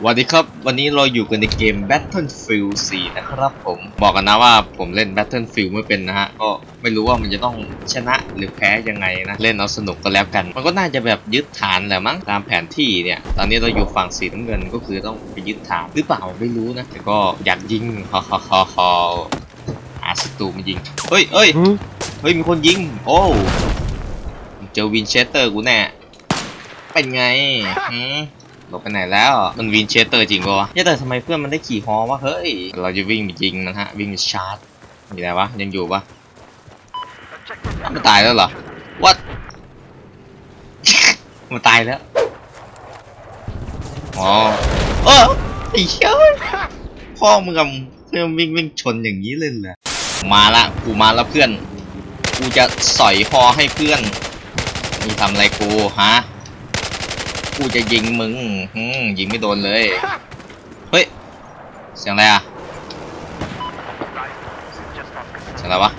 สวัสดีครับ วันนี้เราอยู่กันในเกม Battlefield 4 นะครับผม บอกกันนะว่าผมเล่น Battlefield ไม่เป็นนะฮะ ก็ไม่รู้ว่ามันจะต้องชนะหรือแพ้ยังไงนะ เล่นเอาสนุกก็แล้วกัน มันก็น่าจะแบบยึดฐานแหละมั้งตามแผนที่เนี่ย ตอนนี้เราอยู่ฝั่งสีน้ำเงินก็คือต้องไปยึดฐานหรือเปล่าไม่รู้นะ แต่ก็อยากยิงฮอฮอฮอฮอหาศัตรูมายิง เฮ้ยเฮ้ยเฮ้ยมีคนยิง โอ้เจอวินเชสเตอร์กูแน่ เป็นไงหืม หลบไปไหนแล้ว มันวินเชสเตอร์จริงปะวะเนี่ยแต่ทำไมเพื่อนมันได้ขี่ฮอวะเฮ้ย เราจะวิ่งไปยิงมันฮะ วิ่งไปชาร์จมีอะไรวะ ยังอยู่ปะมันตายแล้วเหรอ what มันตายแล้ว อ๋อ เออไอ้เชี่ยพ่อมึงกับเพื่อนวิ่งวิ่งชนอย่างนี้เลยเหรอมาละ กูมาแล้วเพื่อน กูจะสอยฮอให้เพื่อนมึงทำอะไรกูฮะ กูจะยิงมึงหืมยิงไม่โดนเลย เฮ้ย เสียงอะไรอะ เสียงอะไรวะ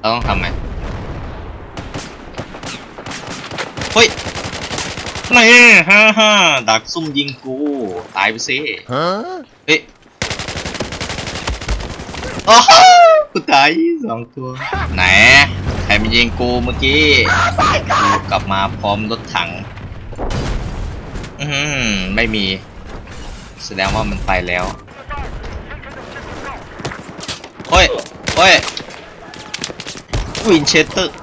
เราต้องทำไงเฮ้ยนี่ฮ่าฮ่าดักซุ่มยิงกู ตายไปสิ Huh? เฮ้ยโอ้โหกูตายสองตัว ไหน ใครมายิงกูเมื่อกี้ กูกลับมาพร้อมรถถัง อือหือไม่มี แสดงว่ามันไปแล้วโอ้ยโอ้ยวินเชสเตอร์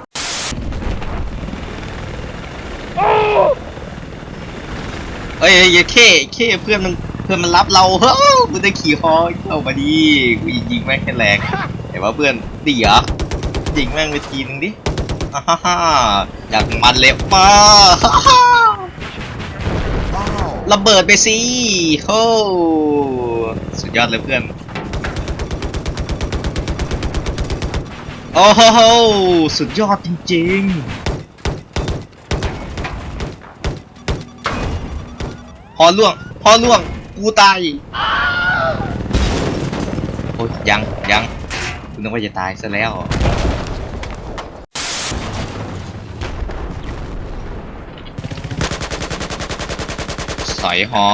เอ้ยอย่าเข้เข้เพื่อนมันเพื่อนมันรับเราเฮ้ยมันได้ขี่ฮอเข้ามาดีกูยิงแม่งแค่แรงแต่ว่าเพื่อนดีเหรอยิงแม่งไปทีนึงดิอ่าฮ่าฮ่าอยากมันเล็บมาฮ่า ระเบิดไปสิโฮ้สุดยอดเลยเพื่อน โอ้โหสุดยอดจริงๆ พอล่วง พอล่วง กูตาย โอ้ยยังยังคุณนึกว่าจะตายซะแล้ว สอยหอ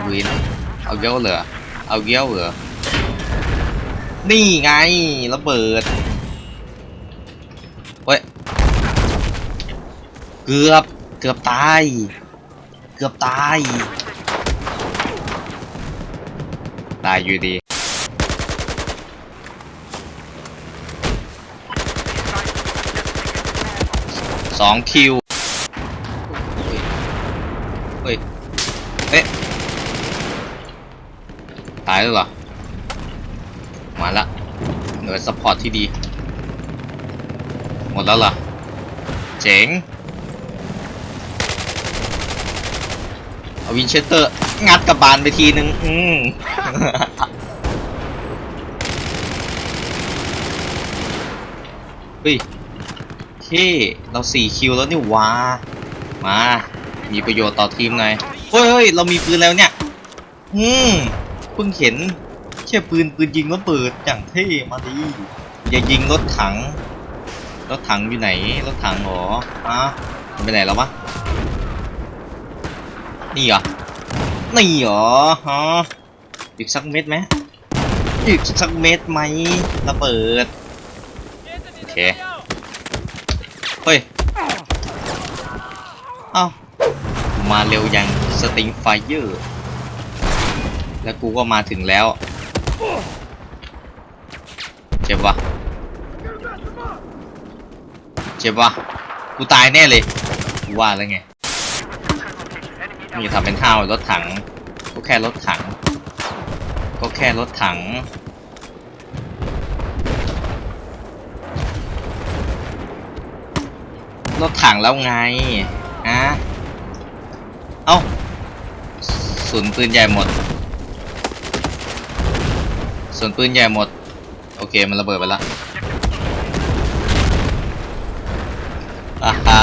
กูวินเอาเกี้ยวเหรอเอาเกี้ยวเหรอนี่ไงระเบิดเฮ้ยเกือบเกือบตาย เกือบตาย ตายอยู่ดี สองคิวเฮ้ย เอ๊ะ ตายแล้วเหรอ มาละหน่วยซัพพอร์ตที่ดี หมดแล้วเหรอ เจ๋งเอาวินเชสเตอร์ งัดกับบานไปทีนึง อืมเฮ้ย เท่เราสี่คิวแล้วนี่หวามา มีประโยชน์ต่อทีมหน่อยเฮ้ยเรามีปืนแล้วเนี่ยอืมเพิ่งเห็นแค่ปืนปืนยิงแล้วเปิดอย่างเท่มาดีอย่ายิงรถถังรถถังอยู่ไหนรถถังหรออะมันไปไหนแล้ววะนี่เหรอนี่เหรอฮะอีกสักเม็ดไหมอีกสักเม็ดไหมระเบิดโอเค เฮ้ย เอ้า มาเร็วยังสติงไฟเยอร์ แล้วกูก็มาถึงแล้ว เจ็บวะเจ็บวะกูตายแน่เลย กูว่าแล้วไงมึงอย่าทำเป็นห้าวรถถัง ก็แค่รถถัง ก็แค่รถถัง รถถังแล้วไงฮะเอ้าศูนย์ปืนใหญ่หมดศูนย์ปืนใหญ่หมด โอเคมันระเบิดไปแล้วอ่าฮ่า